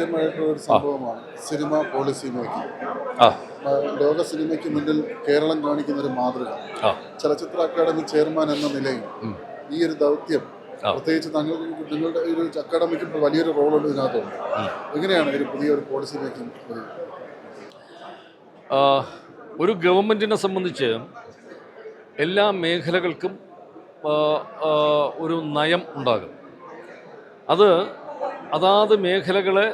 ആദ്യമായിട്ടുള്ള ഒരു സംഭവമാണ്. Cinema policy making ആ. ലോക സിനിമയ്ക്ക് മുന്നിൽ കേരളം കാണിക്കുന്ന ഒരു മാതൃക. ചലച്ചിത്ര അക്കാദമി ചെയർമാൻ എന്ന നിലയിൽ ഈ ഒരു ദൗത്യം പ്രത്യേകിച്ച് തങ്ങൾ നിങ്ങളുടെ ഒരു അക്കാദമിക്ക് ഇപ്പോൾ വലിയൊരു റോളുണ്ട് ഇതിനകത്തുണ്ട്. എങ്ങനെയാണ് ഒരു പുതിയൊരു പോളിസി മേക്കിംഗ് ഒരു ഗവൺമെന്റിനെ സംബന്ധിച്ച് എല്ലാ മേഖലകൾക്കും ഒരു നയം ഉണ്ടാകും. അത് അതാത് മേഖലകളെ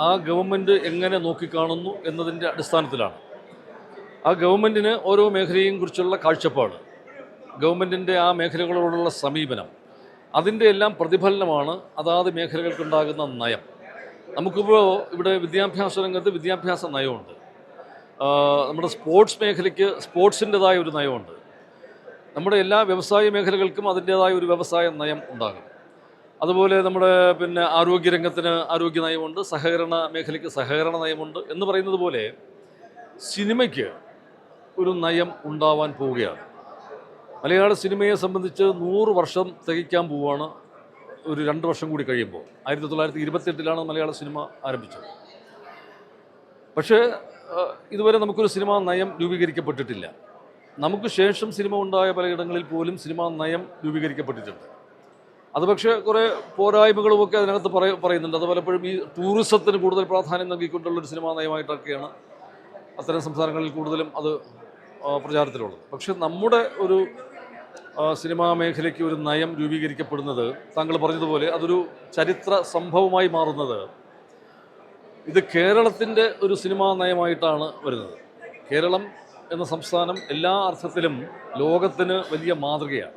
ആ ഗവൺമെന്റ് എങ്ങനെ നോക്കിക്കാണുന്നു എന്നതിന്റെ അടിസ്ഥാനത്തിലാണ്. ആ ഗവൺമെന്റിന് ഓരോ മേഖലയെയും കുറിച്ചുള്ള കാഴ്ചപ്പാട് ഗവൺമെന്റിന്റെ ആ മേഖലകളോടുള്ള സമീപനം അതിന്റെ എല്ലാം പ്രതിഫലനമാണ് അതാത് മേഖലകൾക്കുണ്ടാകുന്ന നയം. നമുക്കിപ്പോൾ ഇവിടെ വിദ്യാഭ്യാസ രംഗത്ത് വിദ്യാഭ്യാസ നയമുണ്ട്. നമ്മുടെ സ്പോർട്സ് മേഖലയ്ക്ക് സ്പോർട്സിന്റെതായ ഒരു നയമുണ്ട്. നമ്മുടെ എല്ലാ വ്യവസായ മേഖലകൾക്കും അതിന്റേതായ ഒരു വ്യവസായ നയം ഉണ്ടാകും. അതുപോലെ നമ്മുടെ പിന്നെ ആരോഗ്യരംഗത്തിന് ആരോഗ്യ നയമുണ്ട് സഹകരണ മേഖലയ്ക്ക് സഹകരണ നയമുണ്ട് എന്ന് പറയുന്നത് പോലെ സിനിമയ്ക്ക് ഒരു നയം ഉണ്ടാവാൻ പോവുകയാണ്. മലയാള സിനിമയെ സംബന്ധിച്ച് നൂറ് വർഷം തികയ്ക്കാൻ പോവുകയാണ് ഒരു രണ്ട് വർഷം കൂടി കഴിയുമ്പോൾ. ആയിരത്തി തൊള്ളായിരത്തി ഇരുപത്തെട്ടിലാണ് മലയാള സിനിമ ആരംഭിച്ചത്. പക്ഷേ ഇതുവരെ നമുക്കൊരു സിനിമാ നയം രൂപീകരിക്കപ്പെട്ടിട്ടില്ല. നമുക്ക് ശേഷം സിനിമ ഉണ്ടായ പലയിടങ്ങളിൽ പോലും സിനിമാ നയം രൂപീകരിക്കപ്പെട്ടിട്ടുണ്ട്. അത് പക്ഷേ കുറേ പോരായ്മകളുമൊക്കെ അതിനകത്ത് പറയ പറയുന്നുണ്ട്. അത് പലപ്പോഴും ഈ ടൂറിസത്തിന് കൂടുതൽ പ്രാധാന്യം നൽകിക്കൊണ്ടുള്ള ഒരു സിനിമാ നയമായിട്ടൊക്കെയാണ് അത്തരം സംസ്ഥാനങ്ങളിൽ കൂടുതലും അത് പ്രചാരത്തിലുള്ളത്. പക്ഷെ നമ്മുടെ ഒരു സിനിമാ മേഖലയ്ക്ക് ഒരു നയം രൂപീകരിക്കപ്പെടുന്നത് താങ്കൾ പറഞ്ഞതുപോലെ അതൊരു ചരിത്ര സംഭവമായി മാറുന്നത് ഇത് കേരളത്തിന്റെ ഒരു സിനിമാ നയമായിട്ടാണ് വരുന്നത്. കേരളം എന്ന സംസ്ഥാനം എല്ലാ അർത്ഥത്തിലും ലോകത്തിന് വലിയ മാതൃകയാണ്.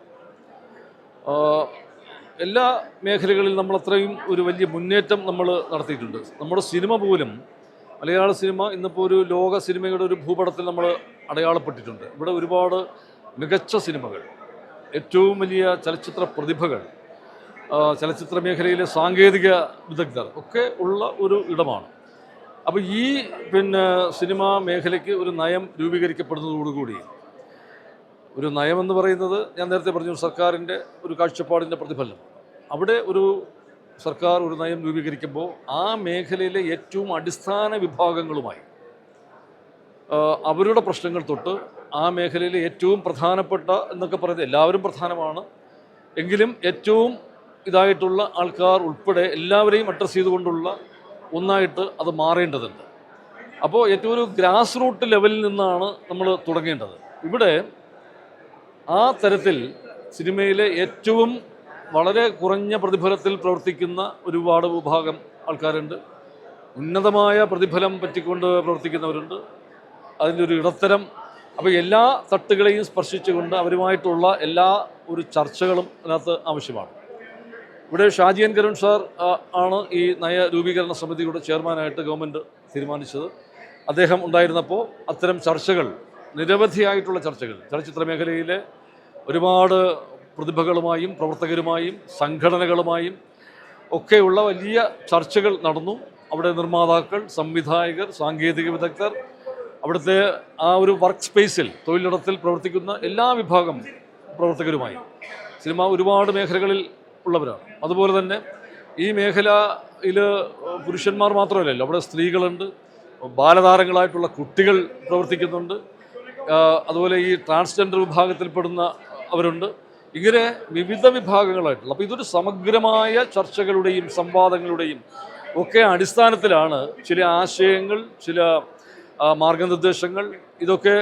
എല്ലാ മേഖലകളിലും നമ്മൾ അത്രയും ഒരു വലിയ മുന്നേറ്റം നമ്മൾ നടത്തിയിട്ടുണ്ട്. നമ്മുടെ സിനിമ പോലും മലയാള സിനിമ ഇന്നിപ്പോൾ ഒരു ലോക സിനിമയുടെ ഒരു ഭൂപടത്തിൽ നമ്മൾ അടയാളപ്പെട്ടിട്ടുണ്ട്. ഇവിടെ ഒരുപാട് മികച്ച സിനിമകൾ ഏറ്റവും വലിയ ചലച്ചിത്ര പ്രതിഭകൾ ചലച്ചിത്ര മേഖലയിലെ സാങ്കേതിക വിദഗ്ധർ ഒക്കെ ഉള്ള ഒരു ഇടമാണ്. അപ്പോൾ ഈ പിന്നെ സിനിമാ മേഖലയ്ക്ക് ഒരു നയം രൂപീകരിക്കപ്പെടുന്നതോടുകൂടി ഒരു നയമെന്ന് പറയുന്നത് ഞാൻ നേരത്തെ പറഞ്ഞു സർക്കാരിന്റെ ഒരു കാഴ്ചപ്പാടിന്റെ പ്രതിഫലനം. അവിടെ ഒരു സർക്കാർ ഒരു നയം രൂപീകരിക്കുമ്പോൾ ആ മേഖലയിലെ ഏറ്റവും അടിസ്ഥാന വിഭാഗങ്ങളുമായി അവരുടെ പ്രശ്നങ്ങൾ തൊട്ട് ആ മേഖലയിലെ ഏറ്റവും പ്രധാനപ്പെട്ട എന്നൊക്കെ പറയുന്നത് എല്ലാവരും പ്രധാനമാണ്. എങ്കിലും ഏറ്റവും ഇതായിട്ടുള്ള ആൾക്കാർ ഉൾപ്പെടെ എല്ലാവരെയും അഡ്രസ്സ് ചെയ്തുകൊണ്ടുള്ള ഒന്നായിട്ട് അത് മാറേണ്ടതുണ്ട്. അപ്പോൾ ഏറ്റവും ഒരു ഗ്രാസ് റൂട്ട് ലെവലിൽ നിന്നാണ് നമ്മൾ തുടങ്ങേണ്ടത്. ഇവിടെ ആ തരത്തിൽ സിനിമയിലെ ഏറ്റവും വളരെ കുറഞ്ഞ പ്രതിഫലത്തിൽ പ്രവർത്തിക്കുന്ന ഒരുപാട് വിഭാഗം ആൾക്കാരുണ്ട്. ഉന്നതമായ പ്രതിഫലം പറ്റിക്കൊണ്ട് പ്രവർത്തിക്കുന്നവരുണ്ട്. അതിന്റെ ഒരു ഇടത്തരം അപ്പോൾ എല്ലാ തട്ടുകളെയും സ്പർശിച്ചുകൊണ്ട് അവരുമായിട്ടുള്ള എല്ലാ ഒരു ചർച്ചകളും അതിനകത്ത് ആവശ്യമാണ്. ഇവിടെ ഷാജിയൻ കരുൺ സാർ ആണ് ഈ നയ രൂപീകരണ സമിതിയുടെ ചെയർമാനായിട്ട് ഗവൺമെന്റ് തീരുമാനിച്ചത്. അദ്ദേഹം ഉണ്ടായിരുന്നപ്പോൾ അത്തരം ചർച്ചകൾ നിരവധിയായിട്ടുള്ള ചർച്ചകൾ ചലച്ചിത്ര മേഖലയിലെ ഒരുപാട് പ്രതിഭകളുമായും പ്രവർത്തകരുമായും സംഘടനകളുമായും ഒക്കെയുള്ള വലിയ ചർച്ചകൾ നടന്നു. അവിടെ നിർമ്മാതാക്കൾ സംവിധായകർ സാങ്കേതിക വിദഗ്ധർ അവിടുത്തെ ആ ഒരു വർക്ക് സ്പേസിൽ തൊഴിലിടത്തിൽ പ്രവർത്തിക്കുന്ന എല്ലാ വിഭാഗം പ്രവർത്തകരുമായി. സിനിമ ഒരുപാട് മേഖലകളിൽ ഉള്ളവരാണ്. അതുപോലെ തന്നെ ഈ മേഖലയിൽ പുരുഷന്മാർ മാത്രമല്ലല്ലോ അവിടെ സ്ത്രീകളുണ്ട് ബാലതാരങ്ങളായിട്ടുള്ള കുട്ടികൾ പ്രവർത്തിക്കുന്നുണ്ട്. അതുപോലെ ഈ ട്രാൻസ്ജെൻഡർ വിഭാഗത്തിൽപ്പെടുന്ന അവരുണ്ട്. ഇങ്ങനെ വിവിധ വിഭാഗങ്ങളായിട്ടുള്ള അപ്പോൾ ഇതൊരു സമഗ്രമായ ചർച്ചകളുടെയും സംവാദങ്ങളുടെയും ഒക്കെ അടിസ്ഥാനത്തിലാണ് ചില ആശയങ്ങൾ ചില മാർഗനിർദ്ദേശങ്ങൾ ഇതൊക്കെ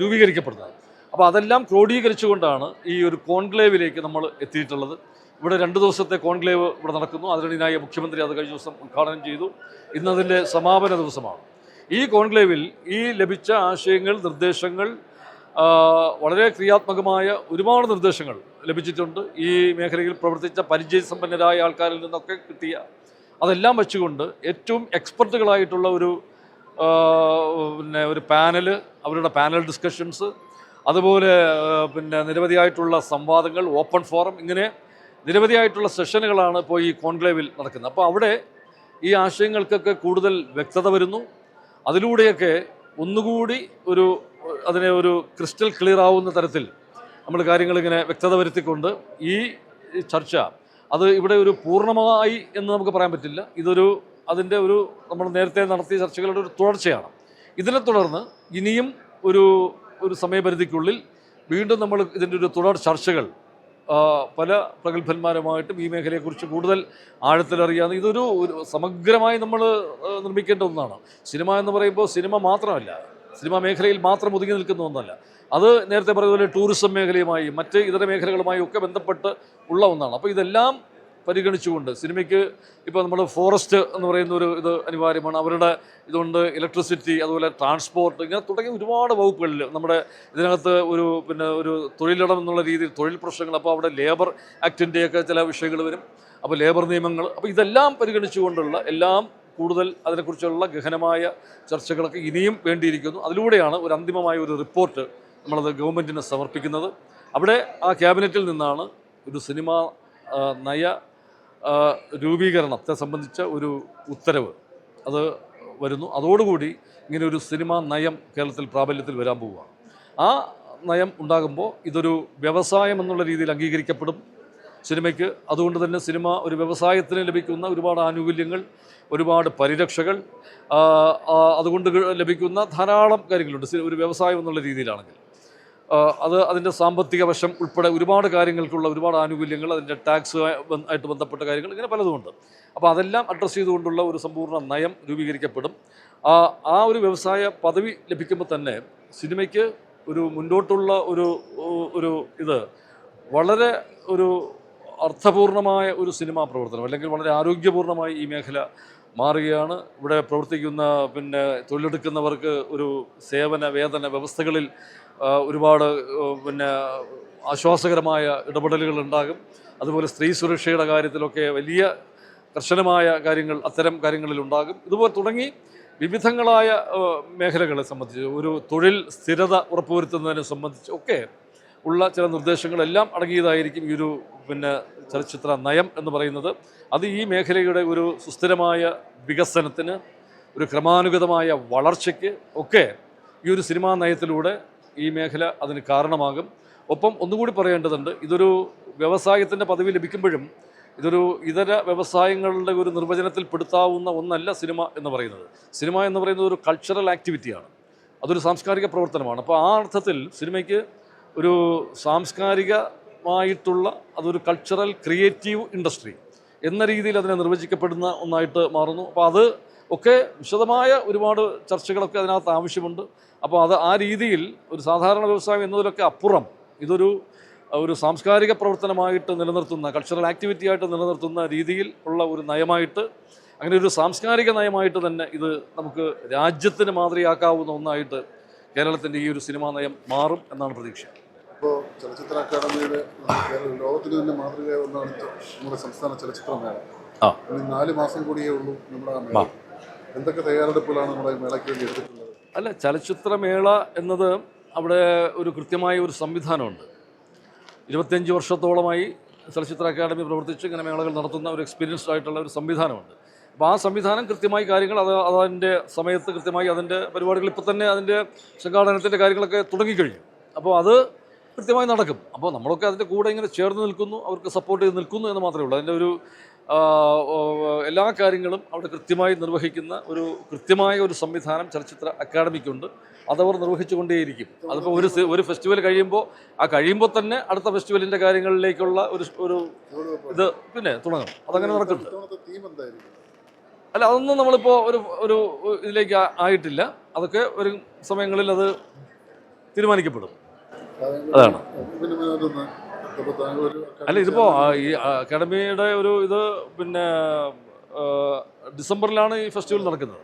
രൂപീകരിക്കപ്പെടുന്നത്. അപ്പോൾ അതെല്ലാം ക്രോഡീകരിച്ചുകൊണ്ടാണ് ഈ ഒരു കോൺക്ലേവിലേക്ക് നമ്മൾ എത്തിയിട്ടുള്ളത്. ഇവിടെ രണ്ട് ദിവസത്തെ കോൺക്ലേവ് ഇവിടെ നടക്കുന്നു. അതിനിടയിലായ മുഖ്യമന്ത്രി അത് കഴിഞ്ഞ ദിവസം ഉദ്ഘാടനം ചെയ്തു. ഇന്നതിന്റെ സമാപന ദിവസമാണ്. ഈ കോൺക്ലേവിൽ ഈ ലഭിച്ച ആശയങ്ങൾ നിർദ്ദേശങ്ങൾ വളരെ ക്രിയാത്മകമായ ഒരുപാട് നിർദ്ദേശങ്ങൾ ലഭിച്ചിട്ടുണ്ട്. ഈ മേഖലയിൽ പ്രവർത്തിച്ച പരിചയസമ്പന്നരായ ആൾക്കാരിൽ നിന്നൊക്കെ കിട്ടിയ അതെല്ലാം വെച്ചുകൊണ്ട് ഏറ്റവും എക്സ്പെർട്ടുകളായിട്ടുള്ള ഒരു പിന്നെ ഒരു പാനൽ അവരുടെ പാനൽ ഡിസ്കഷൻസ് അതുപോലെ പിന്നെ നിരവധിയായിട്ടുള്ള സംവാദങ്ങൾ ഓപ്പൺ ഫോറം ഇങ്ങനെ നിരവധിയായിട്ടുള്ള സെഷനുകളാണ് ഇപ്പോൾ ഈ കോൺക്ലേവിൽ നടക്കുന്നത്. അപ്പോൾ അവിടെ ഈ ആശയങ്ങൾക്കൊക്കെ കൂടുതൽ വ്യക്തത വരുന്നു. അതിലൂടെയൊക്കെ ഒന്നുകൂടി ഒരു അതിനെ ഒരു ക്രിസ്റ്റൽ ക്ലിയർ ആവുന്ന തരത്തിൽ നമ്മൾ കാര്യങ്ങളിങ്ങനെ വ്യക്തത വരുത്തിക്കൊണ്ട് ഈ ചർച്ച അത് ഇവിടെ ഒരു പൂർണമായി എന്ന് നമുക്ക് പറയാൻ പറ്റില്ല. ഇതൊരു അതിന്റെ ഒരു നമ്മൾ നേരത്തെ നടത്തിയ ചർച്ചകളുടെ ഒരു തുടർച്ചയാണ്. ഇതിനെ തുടർന്ന് ഇനിയും ഒരു ഒരു സമയപരിധിക്കുള്ളിൽ വീണ്ടും നമ്മൾ ഇതിന്റെ ഒരു തുടർ ചർച്ചകൾ പല പ്രഗത്ഭന്മാരുമായിട്ടും ഈ മേഖലയെക്കുറിച്ച് കൂടുതൽ ആഴത്തിലറിയാവുന്ന ഇതൊരു സമഗ്രമായി നമ്മൾ നിർമ്മിക്കേണ്ട ഒന്നാണ്. സിനിമ എന്ന് പറയുമ്പോൾ സിനിമ മാത്രമല്ല സിനിമാ മേഖലയിൽ മാത്രം ഒതുങ്ങി നിൽക്കുന്ന ഒന്നല്ല. അത് നേരത്തെ പറഞ്ഞതുപോലെ ടൂറിസം മേഖലയുമായി മറ്റ് ഇതര മേഖലകളുമായി ഒക്കെ ബന്ധപ്പെട്ട് ഉള്ള ഒന്നാണ്. അപ്പോൾ ഇതെല്ലാം പരിഗണിച്ചുകൊണ്ട് സിനിമയ്ക്ക് ഇപ്പോൾ നമ്മൾ ഫോറസ്റ്റ് എന്ന് പറയുന്ന ഒരു ഇത് അനിവാര്യമാണ്. അവരുടെ ഇതുകൊണ്ട് ഇലക്ട്രിസിറ്റി അതുപോലെ ട്രാൻസ്പോർട്ട് ഇങ്ങനെ തുടങ്ങിയ ഒരുപാട് വകുപ്പുകളിൽ നമ്മുടെ ഇതിനകത്ത് ഒരു പിന്നെ ഒരു തൊഴിലിടം എന്നുള്ള രീതിയിൽ തൊഴിൽ പ്രശ്നങ്ങൾ അപ്പോൾ അവിടെ ലേബർ ആക്ടിന്റെയൊക്കെ ചില വിഷയങ്ങൾ വരും. അപ്പോൾ ലേബർ നിയമങ്ങൾ അപ്പോൾ ഇതെല്ലാം പരിഗണിച്ചുകൊണ്ടുള്ള എല്ലാം കൂടുതൽ അതിനെക്കുറിച്ചുള്ള ഗഹനമായ ചർച്ചകളൊക്കെ ഇനിയും വേണ്ടിയിരിക്കുന്നു. അതിലൂടെയാണ് ഒരു അന്തിമമായ ഒരു റിപ്പോർട്ട് നമ്മളത് ഗവൺമെന്റിന് സമർപ്പിക്കുന്നത്. അവിടെ ആ ക്യാബിനറ്റിൽ നിന്നാണ് ഒരു സിനിമ നയ രൂപീകരണത്തെ സംബന്ധിച്ച ഒരു ഉത്തരവ് അത് വരുന്നു. അതോടുകൂടി ഇങ്ങനെ ഒരു സിനിമാ നയം കേരളത്തിൽ പ്രാബല്യത്തിൽ വരാൻ പോവുകയാണ്. ആ നയം ഉണ്ടാകുമ്പോൾ ഇതൊരു വ്യവസായം എന്നുള്ള രീതിയിൽ അംഗീകരിക്കപ്പെടും. സിനിമയ്ക്ക് അതുകൊണ്ട് തന്നെ സിനിമ ഒരു വ്യവസായത്തിന് ലഭിക്കുന്ന ഒരുപാട് ആനുകൂല്യങ്ങൾ ഒരുപാട് പരിരക്ഷകൾ അതുകൊണ്ട് ലഭിക്കുന്ന ധാരാളം കാര്യങ്ങളുണ്ട്. ഒരു വ്യവസായം എന്നുള്ള രീതിയിലാണെങ്കിൽ. അത് അതിന്റെ സാമ്പത്തിക വശം ഉൾപ്പെടെ ഒരുപാട് കാര്യങ്ങൾക്കുള്ള ഒരുപാട് ആനുകൂല്യങ്ങൾ അതിന്റെ ടാക്സ് ആയിട്ട് ബന്ധപ്പെട്ട കാര്യങ്ങൾ ഇങ്ങനെ പലതുമുണ്ട്. അപ്പോൾ അതെല്ലാം അഡ്രസ്സ് ചെയ്തുകൊണ്ടുള്ള ഒരു സമ്പൂർണ നയം രൂപീകരിക്കപ്പെടും. ആ ആ ഒരു വ്യവസായ പദവി ലഭിക്കുമ്പോൾ തന്നെ സിനിമയ്ക്ക് ഒരു മുന്നോട്ടുള്ള ഒരു ഒരു ഇത് വളരെ ഒരു അർത്ഥപൂർണമായ ഒരു സിനിമാ പ്രവർത്തനം അല്ലെങ്കിൽ വളരെ ആരോഗ്യപൂർണമായി ഈ മേഖല മാറുകയാണ്. ഇവിടെ പ്രവർത്തിക്കുന്ന പിന്നെ തൊഴിലെടുക്കുന്നവർക്ക് ഒരു സേവന വേതന വ്യവസ്ഥകളിൽ ഒരുപാട് പിന്നെ ആശ്വാസകരമായ ഇടപെടലുകൾ ഉണ്ടാകും. അതുപോലെ സ്ത്രീ സുരക്ഷയുടെ കാര്യത്തിലൊക്കെ വലിയ കർശനമായ കാര്യങ്ങൾ അത്തരം കാര്യങ്ങളിൽ ഉണ്ടാകും. ഇതുപോലെ തുടങ്ങി വിവിധങ്ങളായ മേഖലകളെ സംബന്ധിച്ച് ഒരു തൊഴിൽ സ്ഥിരത ഉറപ്പുവരുത്തുന്നതിനെ സംബന്ധിച്ച് ഒക്കെ ഉള്ള ചില നിർദ്ദേശങ്ങളെല്ലാം അടങ്ങിയതായിരിക്കും ഈ ഒരു പിന്നെ ചലച്ചിത്ര നയം എന്ന് പറയുന്നത്. അത് ഈ മേഖലയുടെ ഒരു സുസ്ഥിരമായ വികസനത്തിന് ഒരു ക്രമാനുഗതമായ വളർച്ചയ്ക്ക് ഒക്കെ ഈ ഒരു സിനിമാ നയത്തിലൂടെ ഈ മേഖല അതിന് കാരണമാകും. ഒപ്പം ഒന്നുകൂടി പറയേണ്ടതുണ്ട് ഇതൊരു വ്യവസായത്തിന്റെ പദവി ലഭിക്കുമ്പോഴും ഇതൊരു ഇതര വ്യവസായങ്ങളുടെ ഒരു നിർവചനത്തിൽ പെടുത്താവുന്ന ഒന്നല്ല സിനിമ എന്ന് പറയുന്നത്. സിനിമ എന്ന് പറയുന്നത് ഒരു കൾച്ചറൽ ആക്ടിവിറ്റിയാണ് അതൊരു സാംസ്കാരിക പ്രവർത്തനമാണ്. അപ്പോൾ ആ അർത്ഥത്തിൽ സിനിമയ്ക്ക് ഒരു സാംസ്കാരികമായിട്ടുള്ള അതൊരു കൾച്ചറൽ ക്രിയേറ്റീവ് ഇൻഡസ്ട്രി എന്ന രീതിയിൽ അതിനെ നിർവചിക്കപ്പെടുന്ന ഒന്നായിട്ട് മാറുന്നു. അപ്പോൾ അത് ഒക്കെ വിശദമായ ഒരുപാട് ചർച്ചകളൊക്കെ അതിനകത്ത് ആവശ്യമുണ്ട്. അപ്പോൾ അത് ആ രീതിയിൽ ഒരു സാധാരണ വ്യവസായം എന്നതിലൊക്കെ അപ്പുറം ഇതൊരു ഒരു സാംസ്കാരിക പ്രവർത്തനമായിട്ട് നിലനിർത്തുന്ന കൾച്ചറൽ ആക്ടിവിറ്റി ആയിട്ട് നിലനിർത്തുന്ന രീതിയിൽ ഉള്ള ഒരു നയമായിട്ട് അങ്ങനെ ഒരു സാംസ്കാരിക നയമായിട്ട് തന്നെ ഇത് നമുക്ക് രാജ്യത്തിന് മാതൃകയാക്കാവുന്ന ഒന്നായിട്ട് കേരളത്തിന്റെ ഈ ഒരു സിനിമാ നയം മാറും എന്നാണ് പ്രതീക്ഷ. ഇപ്പോൾ ചലച്ചിത്ര അക്കാദമിയുടെ കേരള- ലോകത്തിന് തന്നെ മാതൃകയായ ഒന്നാണ് നമ്മുടെ സംസ്ഥാന ചലച്ചിത്ര മേള. ഇനി നാല് മാസം കൂടിയേ ഉള്ളൂ നമ്മുടെ ആ മേള. എന്തൊക്കെ തയ്യാറെടുപ്പുകളാണ് നമ്മുടെ മേളയ്ക്ക് വേണ്ടി എടുത്തിട്ടുള്ളത്? അല്ല ചലച്ചിത്രമേള എന്നത് അവിടെ ഒരു കൃത്യമായ ഒരു സംവിധാനമുണ്ട്. ഇരുപത്തിയഞ്ച് വർഷത്തോളമായി ചലച്ചിത്ര അക്കാദമി പ്രവർത്തിച്ച് ഇങ്ങനെ മേളകൾ നടത്തുന്ന ഒരു എക്സ്പീരിയൻസ്ഡ് ആയിട്ടുള്ള ഒരു സംവിധാനമുണ്ട്. അപ്പോൾ ആ സംവിധാനം കൃത്യമായി കാര്യങ്ങൾ അത് അതിന്റെ സമയത്ത് കൃത്യമായി അതിന്റെ പരിപാടികൾ ഇപ്പോൾ തന്നെ അതിന്റെ സംഘാടനത്തിന്റെ കാര്യങ്ങളൊക്കെ തുടങ്ങിക്കഴിഞ്ഞു. അപ്പോൾ അത് കൃത്യമായി നടക്കും. അപ്പോൾ നമ്മളൊക്കെ അതിന്റെ കൂടെ ഇങ്ങനെ ചേർന്ന് നിൽക്കുന്നു അവർക്ക് സപ്പോർട്ട് ചെയ്ത് നിൽക്കുന്നു എന്ന് മാത്രമേ ഉള്ളൂ. അതിന്റെ ഒരു എല്ലാ കാര്യങ്ങളും അവിടെ കൃത്യമായി നിർവഹിക്കുന്ന ഒരു കൃത്യമായ ഒരു സംവിധാനം ചലച്ചിത്ര അക്കാദമിക്കുണ്ട്. അതവർ നിർവഹിച്ചുകൊണ്ടേയിരിക്കും. അതിപ്പോൾ ഒരു ഒരു ഫെസ്റ്റിവൽ കഴിയുമ്പോൾ ആ കഴിയുമ്പോൾ തന്നെ അടുത്ത ഫെസ്റ്റിവലിന്റെ കാര്യങ്ങളിലേക്കുള്ള ഒരു ഒരു ഇത് പിന്നെ തുടങ്ങും. അതങ്ങനെ എന്തായിരിക്കും അല്ല അതൊന്നും നമ്മളിപ്പോൾ ഒരു ഒരു ഇതിലേക്ക് ആയിട്ടില്ല. അതൊക്കെ ഒരു സമയങ്ങളിൽ അത് തീരുമാനിക്കപ്പെടും. അതാണ്. അല്ല ഇതിപ്പോ ഈ അക്കാഡമിയുടെ ഒരു ഇത് പിന്നെ ഡിസംബറിലാണ് ഈ ഫെസ്റ്റിവൽ നടക്കുന്നത്.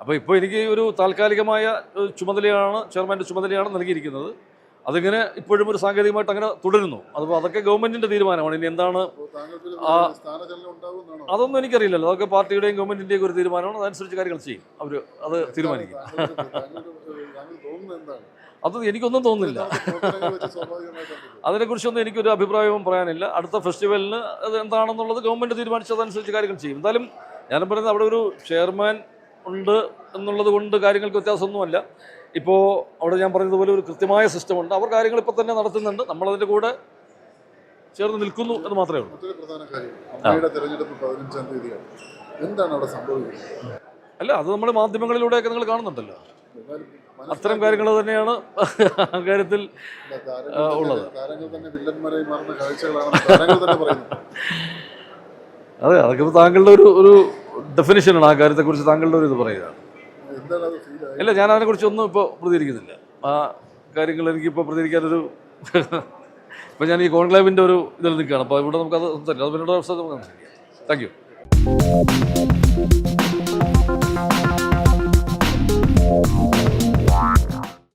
അപ്പോൾ ഇപ്പോൾ എനിക്ക് ഒരു താൽക്കാലികമായ ചുമതലയാണ് ചെയർമാന്റെ ചുമതലയാണ് നൽകിയിരിക്കുന്നത്. അതിങ്ങനെ ഇപ്പോഴും ഒരു സാങ്കേതികമായിട്ട് അങ്ങനെ തുടരുന്നു. അതിപ്പോൾ അതൊക്കെ ഗവൺമെന്റിന്റെ തീരുമാനമാണ്. ഇനി എന്താണ്. അതൊന്നും എനിക്കറിയില്ലല്ലോ. അതൊക്കെ പാർട്ടിയുടെയും ഗവൺമെന്റിന്റെയും ഒരു തീരുമാനമാണ്. അതനുസരിച്ച് കാര്യങ്ങൾ ചെയ്യും. അവർ അത് തീരുമാനിക്കും. തോന്നുന്നത് എന്താണ് അത് എനിക്കൊന്നും തോന്നുന്നില്ല. അതിനെക്കുറിച്ചൊന്നും എനിക്കൊരു അഭിപ്രായവും പറയാനില്ല. അടുത്ത ഫെസ്റ്റിവലിന് അത് എന്താണെന്നുള്ളത് ഗവൺമെന്റ് തീരുമാനിച്ചതനുസരിച്ച് കാര്യങ്ങൾ ചെയ്യും. എന്തായാലും ഞാൻ പറയുന്നത് അവിടെ ഒരു ചെയർമാൻ ഉണ്ട് എന്നുള്ളത് കൊണ്ട് കാര്യങ്ങൾക്ക് വ്യത്യാസമൊന്നുമല്ല. ഇപ്പോൾ അവിടെ ഞാൻ പറഞ്ഞതുപോലെ ഒരു കൃത്യമായ സിസ്റ്റമുണ്ട്. അവർ കാര്യങ്ങൾ ഇപ്പോൾ തന്നെ നടത്തുന്നുണ്ട്. നമ്മളതിന്റെ കൂടെ ചേർന്ന് നിൽക്കുന്നു എന്ന് മാത്രമേ ഉള്ളൂ. എന്താണ് അവിടെ സംഭവിക്കുന്നത്? അല്ല അത് നമ്മൾ മാധ്യമങ്ങളിലൂടെയൊക്കെ നിങ്ങൾ കാണുന്നുണ്ടല്ലോ. അത്തരം കാര്യങ്ങൾ തന്നെയാണ് കാര്യത്തിൽ ഉള്ളത്. അതെ അതൊക്കെ ഇപ്പോൾ താങ്കളുടെ ഒരു ഒരു ഡെഫിനിഷനാണ് ആ കാര്യത്തെക്കുറിച്ച് താങ്കളുടെ ഒരു ഇത് പറയുകയാണ് ഇല്ല ഞാൻ അതിനെക്കുറിച്ച് ഒന്നും ഇപ്പോൾ പ്രതികരിക്കുന്നില്ല. ആ കാര്യങ്ങൾ എനിക്കിപ്പോൾ പ്രതികരിക്കാനൊരു ഇപ്പം ഞാൻ ഈ കോൺക്ലേവിന്റെ ഒരു ഇതിൽ നിൽക്കുകയാണ്. അപ്പോൾ ഇവിടെ നമുക്കത് സംസാരിക്കാം. അത് പിന്നീട് അവസരം നമുക്ക് സംസാരിക്കാം. Thank you